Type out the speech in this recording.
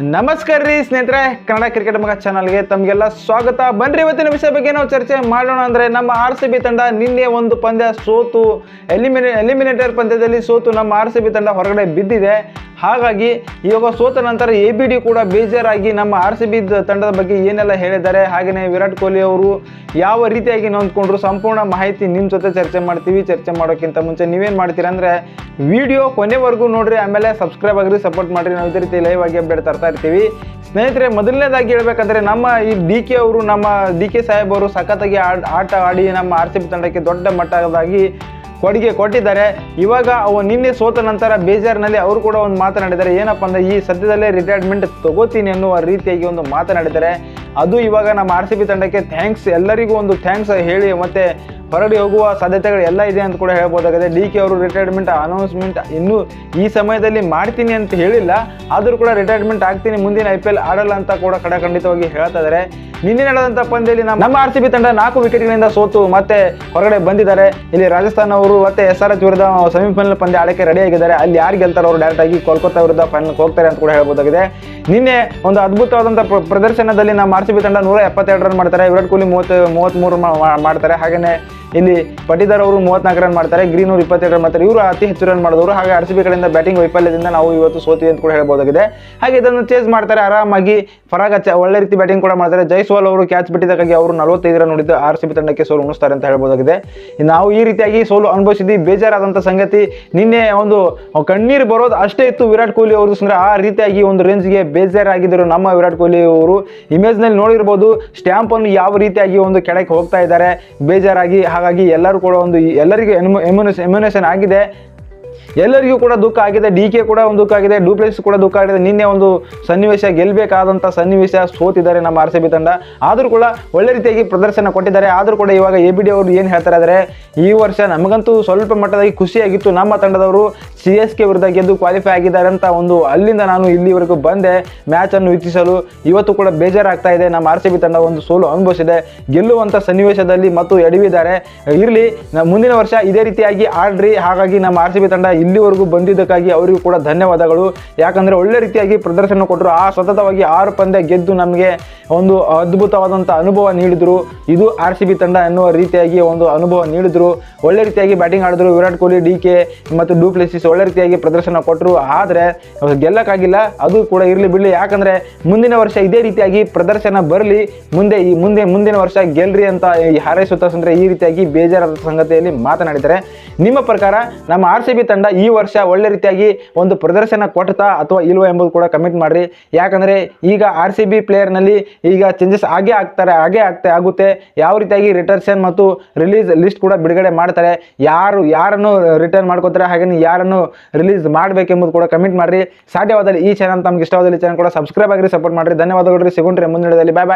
ನಮಸ್ಕಾರ ರೀ ಸ್ನೇಹಿತರೆ, ಕನ್ನಡ ಕ್ರಿಕೆಟ್ ಮಗ ಚಾನಲ್ಗೆ ತಮಗೆಲ್ಲ ಸ್ವಾಗತ. ಬನ್ರಿ ಇವತ್ತಿನ ವಿಷಯ ಬಗ್ಗೆ ನಾವು ಚರ್ಚೆ ಮಾಡೋಣ ಅಂದರೆ ನಮ್ಮ ಆರ್ ಸಿ ಬಿ ತಂಡ ನಿನ್ನೆ ಒಂದು ಪಂದ್ಯ ಸೋತು ಎಲಿಮಿನೇ ಎಲಿಮಿನೇಟರ್ ಪಂದ್ಯದಲ್ಲಿ ಸೋತು ನಮ್ಮ ಆರ್ ಸಿ ಬಿ ತಂಡ ಹೊರಗಡೆ ಬಿದ್ದಿದೆ. ಹಾಗಾಗಿ ಇವಾಗ ಸೋತ ನಂತರ ಎ ಬಿ ಡಿ ಕೂಡ ಬೇಜಾರಾಗಿ ನಮ್ಮ ಆರ್ ಸಿ ಬಿ ತಂಡದ ಬಗ್ಗೆ ಏನೆಲ್ಲ ಹೇಳಿದ್ದಾರೆ ಹಾಗೆಯೇ ವಿರಾಟ್ ಕೊಹ್ಲಿ ಅವರು ಯಾವ ರೀತಿಯಾಗಿ ನೊಂದ್ಕೊಂಡ್ರು ಸಂಪೂರ್ಣ ಮಾಹಿತಿ ನಿಮ್ಮ ಜೊತೆ ಚರ್ಚೆ ಮಾಡ್ತೀವಿ, ಚರ್ಚೆ ಮಾಡೋಕ್ಕಿಂತ ಮುಂಚೆ ನೀವೇನು ಮಾಡ್ತೀರಾ ಅಂದರೆ ವಿಡಿಯೋ ಕೊನೆವರೆಗೂ ನೋಡಿರಿ, ಆಮೇಲೆ ಸಬ್ಸ್ಕ್ರೈಬ್ ಆಗಿರಿ ಸಪೋರ್ಟ್ ಮಾಡಿರಿ, ನಾವು ಇದೇ ರೀತಿ ಲೈವ್ ಆಗಿ ಅಪ್ಡೇಟ್ ತರ್ತಾ ಇರ್ತೀವಿ. ಸ್ನೇಹಿತರೆ, ಮೊದಲನೇದಾಗಿ ಹೇಳ್ಬೇಕಂದ್ರೆ ನಮ್ಮ ಈ ಡಿ ಕೆ ಅವರು, ನಮ್ಮ ಡಿ ಕೆ ಸಾಹೇಬ್ ಅವರು ಸಖತ್ತಾಗಿ ಆಟ ಆಡಿ ನಮ್ಮ ಆರ್ ಸಿ ಬಿ ತಂಡಕ್ಕೆ ದೊಡ್ಡ ಮಟ್ಟದಾಗಿ ಕೊಡುಗೆ ಕೊಟ್ಟಿದ್ದಾರೆ. ಇವಾಗ ಅವ ನಿನ್ನೆ ಸೋತ ನಂತರ ಬೇಜಾರಿನಲ್ಲಿ ಅವರು ಕೂಡ ಒಂದು ಮಾತನಾಡಿದ್ದಾರೆ. ಏನಪ್ಪ ಅಂದರೆ ಈ ಸದ್ಯದಲ್ಲೇ ರಿಟೈರ್ಮೆಂಟ್ ತಗೋತೀನಿ ಅನ್ನುವ ರೀತಿಯಾಗಿ ಒಂದು ಮಾತನಾಡಿದ್ದಾರೆ. ಅದು ಇವಾಗ ನಮ್ಮ ಆರ್ ತಂಡಕ್ಕೆ ಥ್ಯಾಂಕ್ಸ್ ಎಲ್ಲರಿಗೂ ಒಂದು ಥ್ಯಾಂಕ್ಸ್ ಹೇಳಿ ಮತ್ತೆ ಹೊರಡಿ ಹೋಗುವ ಸಾಧ್ಯತೆಗಳು ಎಲ್ಲ ಇದೆ ಅಂತ ಕೂಡ ಹೇಳ್ಬೋದಾಗಿದೆ. ಡಿ ಕೆ ಅವರು ರಿಟೈರ್ಮೆಂಟ್ ಅನೌನ್ಸ್ಮೆಂಟ್ ಇನ್ನೂ ಈ ಸಮಯದಲ್ಲಿ ಮಾಡ್ತೀನಿ ಅಂತ ಹೇಳಿಲ್ಲ. ಆದರೂ ಕೂಡ ರಿಟೈರ್ಮೆಂಟ್ ಆಗ್ತೀನಿ, ಮುಂದಿನ ಐ ಪಿ ಆಡಲ್ಲ ಅಂತ ಕೂಡ ಖಡಖಂಡಿತವಾಗಿ ಹೇಳ್ತಾ ಇದ್ದಾರೆ ನಿನ್ನೆ ನಡೆದಂಥ ಪಂದ್ಯದಲ್ಲಿ ನಮ್ಮ ನಮ್ಮ ಆರ್ ಸಿ ಬಿ ತಂಡ ನಾಲ್ಕು ವಿಕೆಟ್ಗಳಿಂದ ಸೋತು ಮತ್ತೆ ಹೊರಗಡೆ ಬಂದಿದ್ದಾರೆ. ಇಲ್ಲಿ ರಾಜಸ್ಥಾನ ಅವರು ಮತ್ತೆ ಎಸ್ ಆರ್ ಎಚ್ ವಿರುದ್ಧ ಸೆಮಿಫೈನಲ್ ಪಂದ್ಯ ಆಡಕ್ಕೆ ರೆಡಿ ಆಗಿದ್ದಾರೆ. ಅಲ್ಲಿ ಯಾರು ಗೆಲ್ತಾರೋ ಅವರು ಡೈರೆಕ್ಟ್ ಆಗಿ ಕೋಲ್ಕತ್ತಾ ವಿರುದ್ಧ ಫೈನಲ್ ಹೋಗ್ತಾರೆ ಅಂತ ಕೂಡ ಹೇಳ್ಬೋದಾಗಿದೆ. ನಿನ್ನೆ ಒಂದು ಅದ್ಭುತವಾದಂಥ ಪ್ರದರ್ಶನದಲ್ಲಿ ನಮ್ಮ ಆರ್ ಸಿ ಬಿ ತಂಡ ನೂರ ಎಪ್ಪತ್ತೆರಡು ರನ್ ಮಾಡ್ತಾರೆ, ವಿರಾಟ್ ಕೊಹ್ಲಿ ಮೂವತ್ತು ಮೂವತ್ತ್ಮೂರು ಮಾಡ್ತಾರೆ. ಹಾಗೆಯೇ ಇಲ್ಲಿ ಪಟಿದಾರ್ ಅವರು ಮೂವತ್ನಾಲ್ಕು ರನ್ ಮಾಡ್ತಾರೆ, ಗ್ರೀನ್ ಅವರು ಇಪ್ಪತ್ತೆರಡು ರನ್ ಮಾಡ್ತಾರೆ. ಇವರು ಅತಿ ಹೆಚ್ಚು ರನ್ ಮಾಡಿದವರು. ಹಾಗೆ ಆರ್ ಸಿ ಬಿ ಕಡೆಯಿಂದ ಬ್ಯಾಟಿಂಗ್ ವೈಫಲ್ಯದಿಂದ ನಾವು ಇವತ್ತು ಸೋತಿ ಅಂತ ಕೂಡ ಹೇಳ್ಬೋದಾಗಿದೆ. ಹಾಗೆ ಇದನ್ನು ಚೇಸ್ ಮಾಡ್ತಾರೆ, ಆರಾಮಾಗಿ ಫರಾಗ ಒಳ್ಳೆ ರೀತಿ ಬ್ಯಾಟಿಂಗ್ ಕೂಡ ಮಾಡ್ತಾರೆ. ಜೈಸ್ವಾಲ್ ಅವರು ಕ್ಯಾಚ್ ಬಿಟ್ಟಿದ್ದಕ್ಕಾಗಿ ಅವರು ನಲವತ್ತೈದು ರನ್ ಹೊಡಿದ್ದು ಆರ್ ಸಿ ಬಿ ತಂಡಕ್ಕೆ ಸೋಲು ಉಣಿಸ್ತಾರೆ ಅಂತ ಹೇಳ್ಬೋದಾಗಿದೆ. ನಾವು ಈ ರೀತಿಯಾಗಿ ಸೋಲು ಅನುಭವಿಸಿದ್ವಿ. ಬೇಜಾರಾದಂಥ ಸಂಗತಿ ನಿನ್ನೆ ಒಂದು ಕಣ್ಣೀರು ಬರೋದು ಅಷ್ಟೇ ಇತ್ತು ವಿರಾಟ್ ಕೊಹ್ಲಿ ಅವರು ಆ ರೀತಿಯಾಗಿ ಒಂದು ರೇಂಜ್ಗೆ ಬೇಜಾರಾಗಿದ್ದರು. ನಮ್ಮ ವಿರಾಟ್ ಕೊಹ್ಲಿ ಅವರು ಇಮೇಜ್ನಲ್ಲಿ ನೋಡಿರ್ಬೋದು ಸ್ಟ್ಯಾಂಪನ್ನು ಯಾವ ರೀತಿಯಾಗಿ ಒಂದು ಕೆಳಕ್ಕೆ ಹೋಗ್ತಾ ಇದ್ದಾರೆ, ಬೇಜಾರಾಗಿ, ಹಾಗಾಗಿ ಎಲ್ಲರೂ ಕೂಡ ಒಂದು ಎಲ್ಲರಿಗೂ ಎಮ್ಯುನೇಷನ್ ಎಮ್ಯುನೇಷನ್ ಆಗಿದೆ. ಎಲ್ಲರಿಗೂ ಕೂಡ ದುಃಖ ಆಗಿದೆ, ಡಿ ಕೆ ಕೂಡ ಒಂದು ದುಃಖ ಆಗಿದೆ, ಡೂಪ್ಲೆಕ್ಸ್ ಕೂಡ ದುಃಖ ಆಗಿದೆ. ನಿನ್ನೆ ಒಂದು ಸನ್ನಿವೇಶ ಗೆಲ್ಲಬೇಕಾದಂಥ ಸನ್ನಿವೇಶ ಸೋತಿದ್ದಾರೆ ನಮ್ಮ ಆರ್ ಸಿ ಬಿ ತಂಡ. ಆದರೂ ಕೂಡ ಒಳ್ಳೆ ರೀತಿಯಾಗಿ ಪ್ರದರ್ಶನ ಕೊಟ್ಟಿದ್ದಾರೆ. ಆದರೂ ಕೂಡ ಇವಾಗ ಎ ಬಿ ಡಿ ಅವರು ಏನು ಹೇಳ್ತಾರೆ ಅಂದರೆ ಈ ವರ್ಷ ನಮಗಂತೂ ಸ್ವಲ್ಪ ಮಟ್ಟದಾಗಿ ಖುಷಿಯಾಗಿತ್ತು. ನಮ್ಮ ತಂಡದವರು ಸಿ ಎಸ್ ಕೆ ವಿರುದ್ಧ ಗೆದ್ದು ಕ್ವಾಲಿಫೈ ಆಗಿದ್ದಾರೆ ಅಂತ ಒಂದು ಅಲ್ಲಿಂದ ನಾನು ಇಲ್ಲಿವರೆಗೂ ಬಂದೆ. ಮ್ಯಾಚ್ ಅನ್ನು ವೀಕ್ಷಿಸಲು ಇವತ್ತು ಕೂಡ ಬೇಜಾರಾಗ್ತಾ ಇದೆ. ನಮ್ಮ ಆರ್ ಸಿ ಬಿ ತಂಡ ಒಂದು ಸೋಲು ಅನುಭವಿಸಿದೆ. ಗೆಲ್ಲುವಂಥ ಸನ್ನಿವೇಶದಲ್ಲಿ ಮತ್ತು ಎಡವಿದ್ದಾರೆ. ಇರಲಿ ಮುಂದಿನ ವರ್ಷ ಇದೇ ರೀತಿಯಾಗಿ ಆಡ್ರಿ. ಹಾಗಾಗಿ ನಮ್ಮ ಆರ್ ಸಿ ಬಿ ತಂಡ ಇಲ್ಲಿವರೆಗೂ ಬಂದಿದ್ದಕ್ಕಾಗಿ ಅವರಿಗೂ ಕೂಡ ಧನ್ಯವಾದಗಳು. ಯಾಕಂದರೆ ಒಳ್ಳೆ ರೀತಿಯಾಗಿ ಪ್ರದರ್ಶನ ಕೊಟ್ಟರು ಆ ಸತತವಾಗಿ ಆರು ಪಂದ್ಯ ಗೆದ್ದು ನಮಗೆ ಒಂದು ಅದ್ಭುತವಾದಂಥ ಅನುಭವ ನೀಡಿದರು. ಇದು ಆರ್ ಸಿ ಬಿ ತಂಡ ಎನ್ನುವ ರೀತಿಯಾಗಿ ಒಂದು ಅನುಭವ ನೀಡಿದರು. ಒಳ್ಳೆ ರೀತಿಯಾಗಿ ಬ್ಯಾಟಿಂಗ್ ಆಡಿದ್ರು. ವಿರಾಟ್ ಕೊಹ್ಲಿ, ಡಿ ಕೆ ಮತ್ತು ಡೂಪ್ಲೆಸಿಸ್ ಒಳ್ಳೆ ರೀತಿಯಾಗಿ ಪ್ರದರ್ಶನ ಕೊಟ್ಟರು ಆದರೆ ಗೆಲ್ಲಕ್ಕಾಗಿಲ್ಲ, ಅದು ಕೂಡ ಇರಲಿ ಬಿಡಲಿ. ಯಾಕಂದರೆ ಮುಂದಿನ ವರ್ಷ ಇದೇ ರೀತಿಯಾಗಿ ಪ್ರದರ್ಶನ ಬರಲಿ. ಮುಂದೆ ಈ ಮುಂದೆ ಮುಂದಿನ ವರ್ಷ ಗೆಲ್ರಿ ಅಂತ ಹಾರೈಸುತ್ತಾ ಅಂದರೆ ಈ ರೀತಿಯಾಗಿ ಬೇಜಾರಾದ ಸಂಗತಿಯಲ್ಲಿ ಮಾತನಾಡಿದ್ದಾರೆ. ನಿಮ್ಮ ಪ್ರಕಾರ ನಮ್ಮ ಆರ್ ಸಿ ಬಿ ತಂಡ ಈ ವರ್ಷ ಒಳ್ಳೆ ರೀತಿಯಾಗಿ ಒಂದು ಪ್ರದರ್ಶನ ಕೊಡ್ತಾ ಅಥವಾ ಇಲ್ವ ಎಂಬುದು ಕೂಡ ಕಮೆಂಟ್ ಮಾಡಿರಿ. ಯಾಕಂದರೆ ಈಗ ಆರ್ ಸಿ ಬಿ ಪ್ಲೇಯರ್ನಲ್ಲಿ ಈಗ ಚೇಂಜಸ್ ಆಗೇ ಆಗ್ತಾರೆ ಹಾಗೇ ಆಗ್ತಾ, ಆಗುತ್ತೆ. ಯಾವ ರೀತಿಯಾಗಿ ರಿಟರ್ಷನ್ ಮತ್ತು ರಿಲೀಸ್ ಲಿಸ್ಟ್ ಕೂಡ ಬಿಡುಗಡೆ ಮಾಡ್ತಾರೆ, ಯಾರು, ಯಾರನ್ನು ರಿಟರ್ನ್ ಮಾಡ್ಕೋತಾರೆ ಹಾಗೆಯೇ ಯಾರನ್ನು ರಿಲೀಸ್ ಮಾಡಬೇಕೆಂಬುದು ಕೂಡ ಕಮೆಂಟ್ ಮಾಡಿರಿ. ಸಾಧ್ಯವಾದಲ್ಲಿ ಈ ಚಾನಲ್ ತಮ್ಗೆ ಇಷ್ಟವಾದಲ್ಲಿ ಚಾನಲ್ ಕೂಡ ಸಬ್ಸ್ಕ್ರೈಬ್ ಆಗಿರಿ ಸಪೋರ್ಟ್ ಮಾಡಿರಿ. ಧನ್ಯವಾದಗಳು ರೀ. ಸಿಗೋಣ್ರಿ ಮುಂದಿನ ಬಾಯ್ ಬಾಯ್